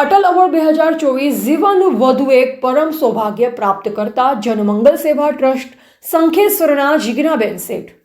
Atal award બે હજાર ચોવીસ જીવનનું વધુ એક પરમ સૌભાગ્ય પ્રાપ્ત કરતા જનમંગલ સેવા ટ્રસ્ટ સંખેશ્વરના જિજ્ઞાબેન શેઠ.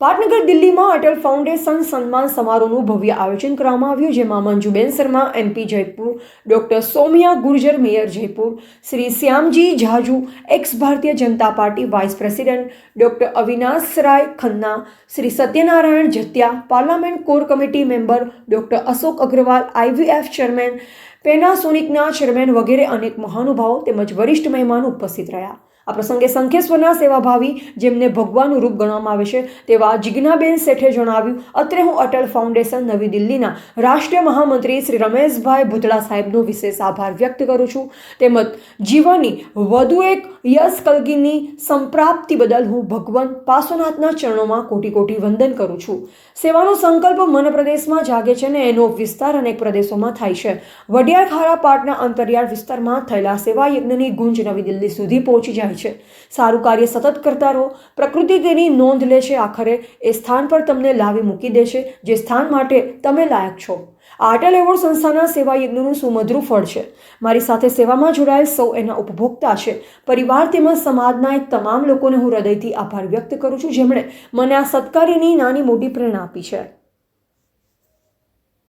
પાટનગર દિલ્હીમાં અટલ ફાઉન્ડેશન સન્માન સમારોહનું ભવ્ય આયોજન કરવામાં આવ્યું, જેમાં Manjuben Sharma MP Jaipur, doctor Somiya Gurjar, mayor Jaipur, Shri Shyamji Jhaju ex Bharatiya Janata party vice president, doctor Avinash Rai Khanna, Shri Satyanarayan Jatiya parliament core committee member, doctor Ashok Agarwal IVF chairman, પેનાસોનિકના chairman વગેરે અનેક મહાનુભાવો તેમજ વરિષ્ઠ મહેમાનો ઉપસ્થિત રહ્યા. આ પ્રસંગે સંખેશ્વરના સેવાભાવી જેમને ભગવાનનું રૂપ ગણવામાં આવે છે તેવા જિજ્ઞાબેન શેઠે જણાવ્યું, અત્રે હું અટલ ફાઉન્ડેશન નવી દિલ્હીના રાષ્ટ્રીય મહામંત્રી શ્રી રમેશભાઈ ભૂતળા સાહેબનો વિશેષ આભાર વ્યક્ત કરું છું. તેમજ જીવનની વધુ એક યશ કલગીની સંપ્રાપ્તિ બદલ હું ભગવાન પાર્શ્વનાથના ચરણોમાં કોટી કોટી વંદન કરું છું. સેવાનો સંકલ્પ મન પ્રદેશમાં જાગે છે ને એનો વિસ્તાર અનેક પ્રદેશોમાં થાય છે. વડિયાર ખારા પાટના અંતરિયાળ વિસ્તારમાં થયેલા સેવા યજ્ઞની ગુંજ નવી દિલ્હી સુધી પહોંચી જાય છે. સારું કાર્ય સતત કરતા રહો. પ્રકૃતિ તેની નોંધ લે છે. આખરે એ સ્થાન પર તમને લાવી મૂકી દે છે, જે સ્થાન માટે તમે લાયક છો. આ એવોર્ડ સંસ્થાના સેવા યજ્ઞનું સુમધુર ફળ છે. મારી સાથે સેવામાં જોડાયેલ સૌ એના ઉપભોક્તા છે. પરિવાર તેમજ સમાજના એક તમામ લોકોને હું હૃદયથી આભાર વ્યક્ત કરું છું, જેમણે મને આ સત્કાર્યની નાની મોટી પ્રેરણા આપી છે.